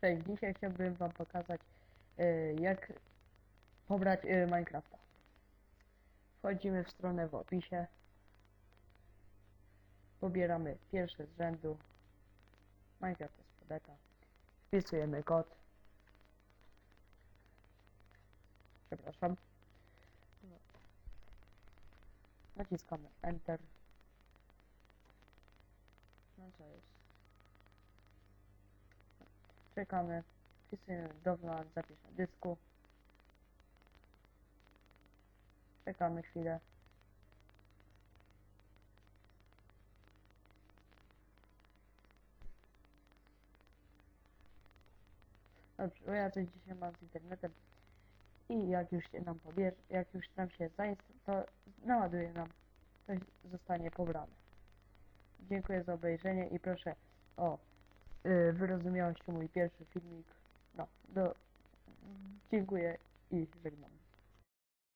Cześć, dzisiaj chciałbym wam pokazać y, jak pobrać y, Minecrafta. Wchodzimy w stronę w opisie. Pobieramy pierwszy z rzędu. Minecraft jest. Wpisujemy kod. Przepraszam. Naciskamy Enter. No co jest? Czekamy. Wpisujemy download, zapis na dysku. Czekamy chwilę. Dobrze, bo ja coś dzisiaj mam z internetem i jak już się nam pobierze, jak już nam się zainstaluje, to naładuje nam, to zostanie pobrane. Dziękuję za obejrzenie i proszę o y, wyrozumiałość mój pierwszy filmik. No, do, dziękuję i żegnam.